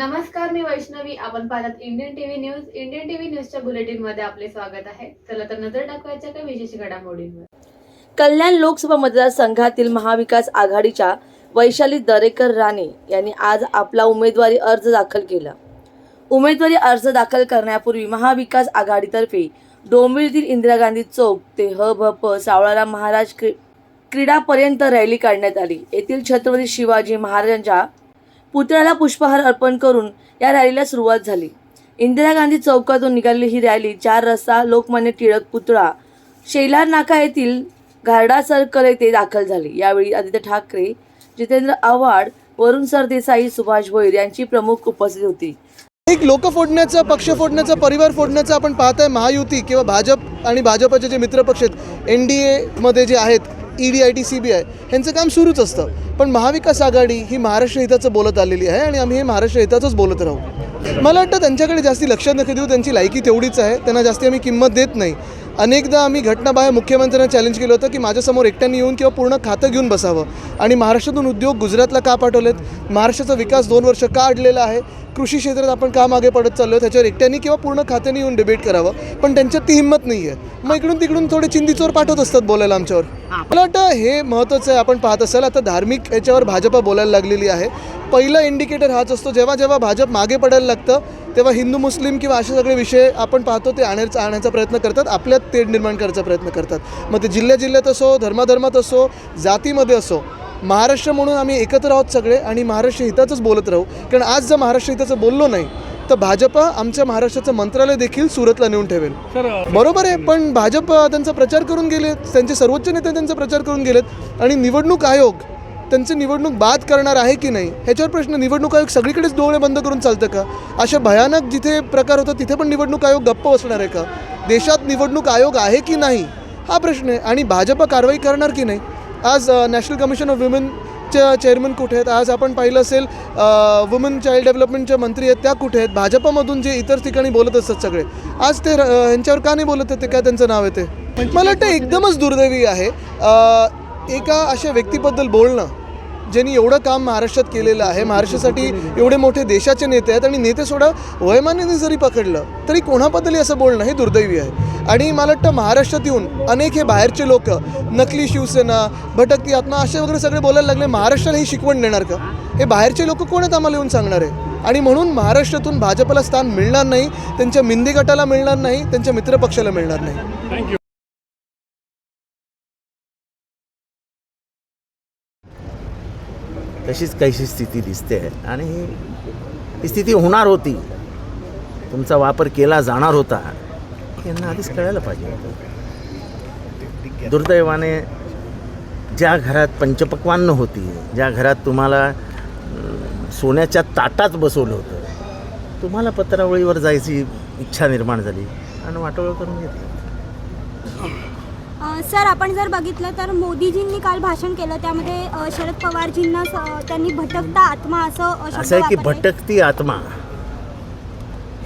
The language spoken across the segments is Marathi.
नमस्कार मी वैष्णवी. आपण पाहतात Indian TV news Indian TV न्यूजच्या बुलेटिनमध्ये आपले स्वागत आहे. चला तर नजर टाकवायच्या काही विशेष घडामोडींवर. कल्याण लोकसभा मतदारसंघातील महाविकास आघाडीच्या वैशाली दरेकर राणे यांनी आज आपला उमेदवारी अर्ज दाखल केला. उमेदवारी अर्ज दाखल करण्यापूर्वी महाविकास आघाडीतर्फे डोंबिवलीतील इंदिरा गांधी चौक ते ह भ प सावळाराम महाराज क्री क्रीडापर्यंत रॅली काढण्यात आली. येथील छत्रपती शिवाजी महाराजांच्या पुतळ्याला पुष्पहार अर्पण करून या रॅलीला सुरुवात झाली. इंदिरा गांधी चौकातून निघालेली ही रॅली चार रस्ता लोकमान्य टिळक पुतळा शेलार नाका येथील घारडा सर्कल येथे दाखल झाली. यावेळी आदित्य ठाकरे जितेंद्र आव्हाड वरुण सरदेसाई सुभाष भोईर यांची प्रमुख उपस्थित होती. एक लोक फोडण्याचा पक्ष फोडण्याचा परिवार फोडण्याचा आपण पाहत आहे महायुती किंवा भाजप आणि भाजपचे जे मित्रपक्ष आहेत एन डी एमध्ये जे आहेत E D I T C B I ह्यांचं काम सुरूच असतं. पण महाविकास आघाडी ही महाराष्ट्र हिताचं बोलत आलेली आहे आणि आम्ही हे महाराष्ट्र हिताचंच बोलत राहू. मला वाटतं त्यांच्याकडे जास्ती लक्ष नका देऊ त्यांची लायकी तेवढीच आहे त्यांना जास्ती आम्ही किंमत देत नाही. अनेकदा आम्ही घटनाबाह्य मुख्यमंत्र्यांना चॅलेंज केलं होतं की माझ्यासमोर एकट्याने येऊन किंवा पूर्ण खातं घेऊन बसावं. आणि महाराष्ट्रातून उद्योग गुजरातला का पाठवलेत? महाराष्ट्राचा विकास दोन वर्ष का अडलेला आहे? कृषी क्षेत्रात आपण का मागे पडत चाललो आहे त्याच्यावर एकट्याने किंवा पूर्ण खात्याने येऊन डिबेट करावं. पण त्यांच्यात ती हिंमत नाही आहे मग इकडून तिकडून थोडे चिंदीचोर पाठवत असतात बोलायला आमच्यावर. मला वाटतं हे महत्त्वाचं आहे. आपण पाहत असाल आता धार्मिक याच्यावर भाजपा बोलायला लागलेली आहे. पहिला इंडिकेटर हाच असतो. जेव्हा जेव्हा भाजप मागे पडायला लागतं तेव्हा हिंदू मुस्लिम किंवा असे सगळे विषय आपण पाहतो ते आणायचा आणायचा प्रयत्न करतात. आपल्यात तेढ निर्माण करायचा प्रयत्न करतात. मग ते जिल्ह्या जिल्ह्यात असो धर्माधर्मात असो जातीमध्ये असो महाराष्ट्र म्हणून आम्ही एकत्र आहोत सगळे आणि महाराष्ट्र हिताचंच बोलत राहू. कारण आज जर महाराष्ट्र हिताचं बोललो नाही तर भाजपा आमच्या महाराष्ट्राचं मंत्रालय देखील सुरतला नेऊन ठेवेल. बरोबर आहे पण भाजप त्यांचा प्रचार करून गेलेत त्यांचे सर्वोच्च नेते त्यांचा प्रचार करून गेलेत आणि निवडणूक आयोग त्यांचे निवडणूक बाद करणार आहे की नाही ह्याच्यावर प्रश्न. निवडणूक आयोग सगळीकडेच डोळे बंद करून चालतं का? अशा भयानक जिथे प्रकार होतात तिथे पण निवडणूक आयोग गप्प बसणार आहे का? देशात निवडणूक आयोग आहे की नाही? हा प्रश्न आहे. आणि भाजप कारवाई करणार की नाही? आज नॅशनल कमिशन ऑफ वुमेनच्या चेअरमन कुठे आहेत? आज आपण पाहिलं असेल वुमन चाइल्ड डेव्हलपमेंटच्या मंत्री आहेत त्या कुठे आहेत? भाजपमधून जे इतर ठिकाणी बोलत असतात सगळे. आज ते ह्यांच्यावर का नाही बोलत आहेत? ते काय त्यांचं नाव येते मला वाटतं एकदमच दुर्दैवी आहे. एका अशा व्यक्तीबद्दल बोलणं ज्यांनी एवढं काम महाराष्ट्रात केलेलं आहे महाराष्ट्रासाठी एवढे मोठे देशाचे नेते आहेत आणि नेते सोडा वयमानाने जरी पकडलं तरी कोणाबद्दलही असं बोलणं हे दुर्दैवी आहे. आणि मला वाटतं महाराष्ट्रात येऊन अनेक हे बाहेरचे लोक नकली शिवसेना भटकती आत्मा असे वगैरे सगळे बोलायला लागले महाराष्ट्राला ही शिकवण देणार का? हे बाहेरचे लोक कोण आहेत आम्हाला येऊन सांगणार आहे? आणि म्हणून महाराष्ट्रातून भाजपला स्थान मिळणार नाही त्यांच्या मिंदी गटाला मिळणार नाही त्यांच्या मित्रपक्षाला मिळणार नाही. तशीच काहीशी स्थिती दिसते. आणि ही स्थिती होणार होती. तुमचा वापर केला जाणार होता. यांना आधीच कळायला पाहिजे होतं. दुर्दैवाने ज्या घरात पंचपक्वान्न होती ज्या घरात तुम्हाला सोन्याच्या ताटात बसवलं होतं तुम्हाला पत्रावळीवर जायची इच्छा निर्माण झाली. आणि वाटोळ करून घेतली. सर आपण जर बघितलं तर मोदीजींनी काल भाषण केलं. त्यामध्ये अ, शरद पवारजींना स- त्यांनी भटकता आत्मा असं अ, शब्द असं आहे की वापरले. भटकती आत्मा.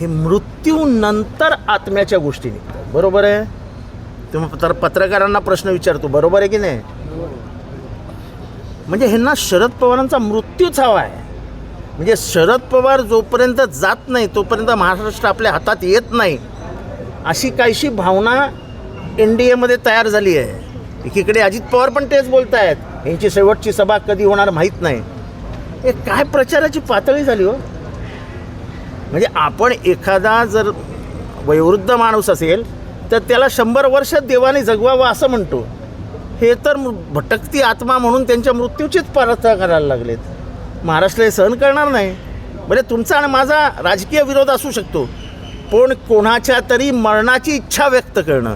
हे मृत्यूनंतर आत्म्याच्या गोष्टी निघतात. बरोबर आहे? तुम्ही पत्र पत्रकारांना प्रश्न विचारतो बरोबर आहे की नाही? म्हणजे ह्यांना शरद पवारांचा मृत्यूच हवा आहे. म्हणजे शरद पवार जोपर्यंत जात नाही तोपर्यंत महाराष्ट्र आपल्या हातात येत नाही. अशी काहीशी भावना एन डी एमध्ये तयार झाली आहे. एकीकडे अजित पवार पण तेच बोलत आहेत यांची शेवटची सभा कधी होणार माहीत नाही. हे काय प्रचाराची पातळी झाली हो? म्हणजे आपण एखादा जर वयोवृद्ध माणूस असेल तर त्याला शंभर वर्ष देवाने जगवावं असं म्हणतो. हे तर मृ- भटकती आत्मा म्हणून त्यांच्या मृत्यूचीच प्रार्थना करायला लागलेत. महाराष्ट्र हे सहन करणार नाही. म्हणजे तुमचा आणि माझा राजकीय विरोध असू शकतो. पण कोणाच्या तरी मरणाची इच्छा व्यक्त करणं.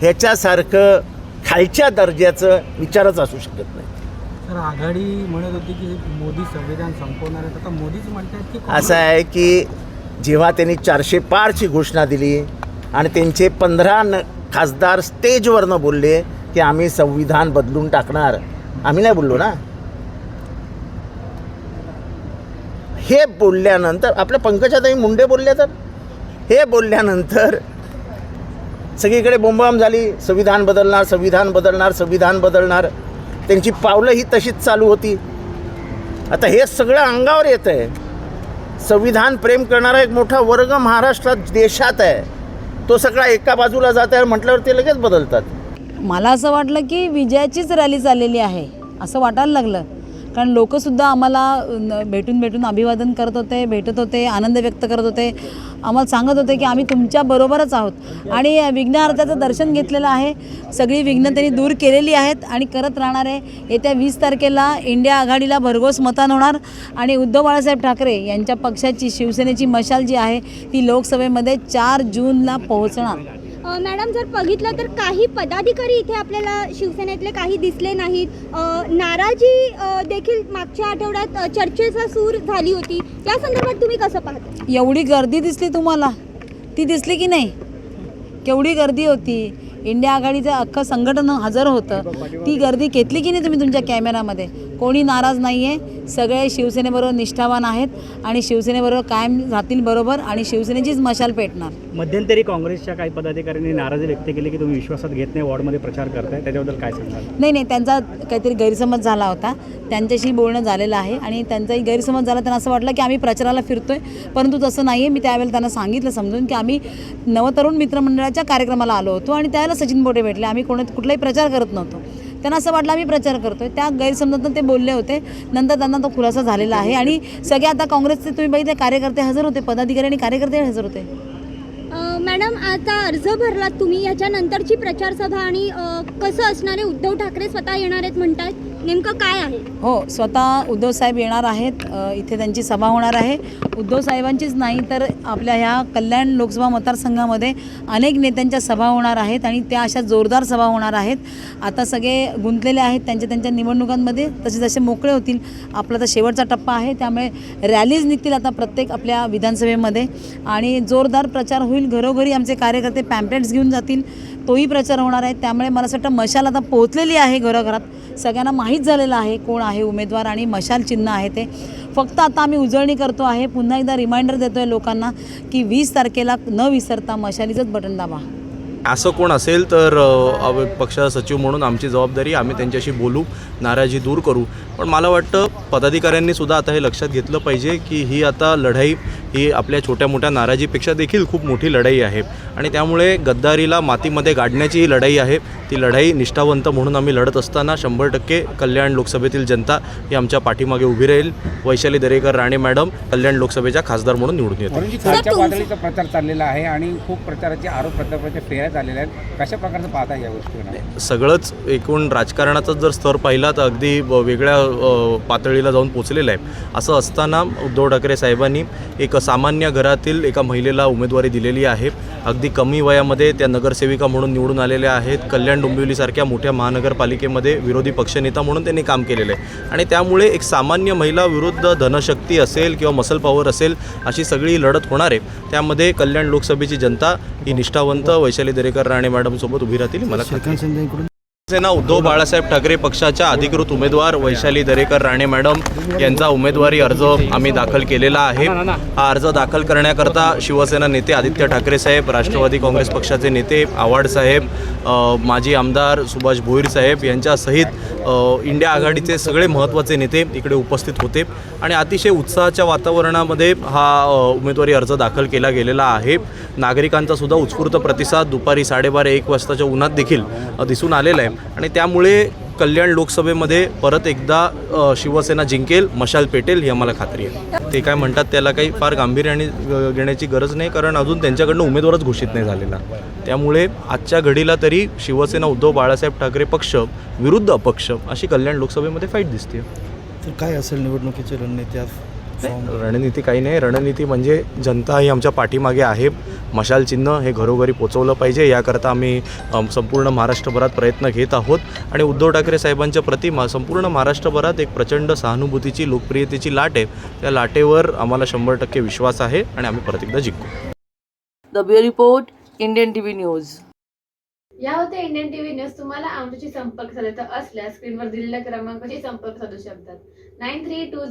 ह्याच्यासारखं खालच्या दर्जाचं विचारच असू शकत नाही. तर आघाडी म्हणत होती की मोदी संविधान संपवणार आहेत. आता मोदीच म्हणतात की असं आहे की जेव्हा त्यांनी चारशे पारची घोषणा दिली आणि त्यांचे पंधरा न खासदार स्टेजवरनं बोलले की आम्ही संविधान बदलून टाकणार. आम्ही नाही बोललो ना? हे बोलल्यानंतर आपल्या पंकजाताई मुंडे बोलल्या तर? हे बोलल्यानंतर सगळीकडे बोंबाम झाली. संविधान बदलणार संविधान बदलणार संविधान बदलणार. त्यांची पावलं ही तशीच चालू होती. आता हे सगळं अंगावर येतं आहे. संविधान प्रेम करणारा एक मोठा वर्ग महाराष्ट्रात देशात आहे. तो सगळा एका बाजूला जात आहे म्हटल्यावर ते लगेच बदलतात. मला असं वाटलं की विजयाचीच रॅली चाललेली आहे. असं वाटायला लागलं. कारण लोकंसुद्धा आम्हाला भेटून भेटून अभिवादन करत होते भेटत होते आनंद व्यक्त करत होते. आम्हाला सांगत होते की आम्ही तुमच्या बरोबरच आहोत. आणि विघ्नहर्त्याचं दर्शन घेतलेलं आहे. सगळी विघ्न त्यांनी दूर केलेली आहेत आणि करत राहणार आहे. येत्या वीस तारखेला इंडिया आघाडीला भरघोस मतदान होणार. आणि उद्धव बाळासाहेब ठाकरे यांच्या पक्षाची शिवसेनेची मशाल जी आहे ती लोकसभेमध्ये चार जूनला पोहोचणार. मॅडम जर बघितलं तर काही पदाधिकारी इथे आपल्याला शिवसेनेतले काही दिसले नाहीत. नाराजी देखील मागच्या आठवड्यात चर्चेचा सूर झाली होती. या संदर्भात तुम्ही कसं पाहता? एवढी गर्दी दिसली तुम्हाला? ती दिसली की नाही? केवढी गर्दी होती? इंडिया आघाडीचं अख्खं संघटन हजर होतं. ती गर्दी घेतली की नाही तुम्ही तुमच्या कॅमेरामध्ये? कोणी नाराज नाही आहे सगळे शिवसेनेबरोबर निष्ठावान आहेत आणि शिवसेनेबरोबर कायम राहतील बरोबर आणि शिवसेनेचीच मशाल पेटणार. मध्यंतरी काँग्रेसच्या काही पदाधिकाऱ्यांनी नाराजी व्यक्त केली की तुम्ही विश्वासात घेत नाही वॉर्डमध्ये प्रचार करताय. त्याच्याबद्दल काय सांगाल? नाही नाही त्यांचा काहीतरी गैरसमज झाला होता. त्यांच्याशी बोलणं झालेलं आहे आणि त्यांचाही गैरसमज झाला त्यांना असं वाटलं की आम्ही प्रचाराला फिरतोय परंतु तसं नाही आहे मी त्यावेळेला त्यांना सांगितलं समजून की आम्ही नवतरुण मित्रमंडळाच्या कार्यक्रमाला आलो होतो आणि त्यावेळेला सचिन बोटे भेटले. आम्ही कोण कुठलाही प्रचार करत नव्हतो. त्यांना असं वाटलं आम्ही प्रचार करतोय. त्या गैरसमजातून ते बोलले होते. नंतर त्यांना तो खुलासा झालेला आहे. आणि सगळे आता काँग्रेसचे तुम्ही बघितले कार्यकर्ते हजर होते पदाधिकारी आणि कार्यकर्ते हजर होते. मॅडम आता अर्ज भरलात तुम्ही याच्यानंतरची प्रचारसभा आणि कसं असणार आहे? उद्धव ठाकरे स्वतः येणार आहेत म्हणतात नेमकं काय आहे? हो स्वतः उद्धव साहेब येणार आहेत. इथे त्यांची सभा होणार आहे. उद्धव साहेबांचीच नाही तर आपल्या ह्या कल्याण लोकसभा मतदारसंघामध्ये अनेक नेत्यांच्या सभा होणार आहेत आणि त्या अशा जोरदार सभा होणार आहेत. आता सगळे गुंतलेले आहेत त्यांच्या त्यांच्या निवडणुकांमध्ये तसे जसे मोकळे होतील. आपला तर शेवटचा टप्पा आहे त्यामुळे रॅलीज निघतील आता प्रत्येक आपल्या विधानसभेमध्ये. आणि जोरदार प्रचार होईल घरोघरी आमचे कार्यकर्ते पॅम्पलेट्स घेऊन जातील. तोही प्रचार होणार आहे. त्यामुळे मला असं वाटतं मशाल आता पोहोचलेली आहे घरोघरात. सगळ्यांना माहीत झालेलं आहे कोण आहे उमेदवार आणि मशाल चिन्ह आहे ते. फक्त आता आम्ही उजळणी करतो आहे. पुन्हा एकदा रिमाइंडर देतो आहे लोकांना की वीस तारखेला न विसरता मशालीचंच बटन दाबा. असं कोण असेल तर पक्ष सचिव म्हणून आमची जबाबदारी आम्ही त्यांच्याशी बोलू नाराजी दूर करू. पण मला वाटतं पदाधिकाऱ्यांनी सुद्धा आता हे लक्षात घेतलं पाहिजे की ही आता लढाई ही आपल्या छोट्या मोठ्या नाराजीपेक्षा देखील खूप मोठी लढाई आहे. आणि त्यामुळे गद्दारीला मातीमध्ये गाडण्याची ही लढाई आहे. ती लढाई निष्ठावंत म्हणून आम्ही लढत असताना शंभर टक्के कल्याण लोकसभेतील जनता ही आमच्या पाठीमागे उभी राहील. वैशाली दरेकर राणे मॅडम कल्याण लोकसभेच्या खासदार म्हणून निवडून येतील. पातळीचा प्रचार चाललेला आहे आणि खूप प्रचाराचे आरोप प्रत्यारोपाच्या फेऱ्या झालेल्या आहेत. कशा प्रकारचं पाहता या गोष्टी सगळंच एकूण राजकारणाचा जर स्तर पाहिला तर अगदी वेगळ्या पातळीला जाऊन पोचलेलं आहे. असं असताना उद्धव ठाकरे साहेबांनी एक सामान्य घरातील एका महिलेला उमेदवारी दिलेली आहे. अगदी कमी वयामध्ये त्या नगरसेविका म्हणून निवडून आलेल्या आहेत. कल्याण डोंबिवलीसारख्या मोठ्या महानगरपालिकेमध्ये विरोधी पक्षनेता म्हणून त्यांनी काम केलेलं आहे. आणि त्यामुळे एक सामान्य महिला विरुद्ध धनशक्ती असेल किंवा मसल पॉवर असेल अशी सगळी लढत होणार आहे. त्यामध्ये कल्याण लोकसभेची जनता ही निष्ठावंत वैशाली दरेकर राणे मॅडमसोबत उभी राहतील. मला शिवसेना उद्धव बाळासाहेब ठाकरे पक्षाच्या अधिकृत उमेदवार वैशाली दरेकर राणे मॅडम यांचा उमेदवारी अर्ज आम्ही दाखल केलेला आहे. हा अर्ज दाखल करण्याकरता शिवसेना नेते आदित्य ठाकरे साहेब राष्ट्रवादी काँग्रेस पक्षाचे नेते आव्हाड साहेब माजी आमदार सुभाष भोईर साहेब यांच्यासहित इंडिया आघाडीचे सगळे महत्त्वाचे नेते इकडे उपस्थित होते. आणि अतिशय उत्साहाच्या वातावरणामध्ये हा उमेदवारी अर्ज दाखल केला गेलेला आहे. नागरिकांचा सुद्धा उत्स्फूर्त प्रतिसाद. दुपारी साडेबारा एक वाजताच्या उन्हात देखील दिसून आलेला आहे. आणि त्यामुळे कल्याण लोकसभेमध्ये परत एकदा शिवसेना जिंकेल मशाल पेटेल ही आम्हाला खात्री आहे. ते काय म्हणतात त्याला काही फार गांभीर्याने घेण्याची गरज नाही कारण अजून त्यांच्याकडनं उमेदवारच घोषित नाही झालेला. त्यामुळे आजच्या घडीला तरी शिवसेना उद्धव बाळासाहेब ठाकरे पक्ष विरुद्ध अपक्ष अशी कल्याण लोकसभेमध्ये फाईट दिसते तर काय असेल निवडणुकीची रणनीती आज? नाही, रणनीती काही नाही. रणनीती म्हणजे जनता ही आमच्या पाठीमागे आहे. मशाल चिन्ह हे घरोघरी पोचवलं पाहिजे. याकरता आम्ही अम, संपूर्ण महाराष्ट्रभरात प्रयत्न घेत आहोत. आणि उद्धव ठाकरे साहेबांच्या प्रति मा संपूर्ण महाराष्ट्रभरात एक प्रचंड सहानुभूतीची लोकप्रियतेची लाट आहे. त्या लाटेवर आम्हाला शंभर टक्के विश्वास आहे आणि आम्ही परत एकदा जिंकू. Report Indian T V news. या होत्या इंडियन टीव्ही न्यूज. तुम्हाला आमच्याशी संपर्क साधायचा असल्यास स्क्रीनवर दिलेल्या क्रमांकाशी संपर्क साधू शकतात. Nine three to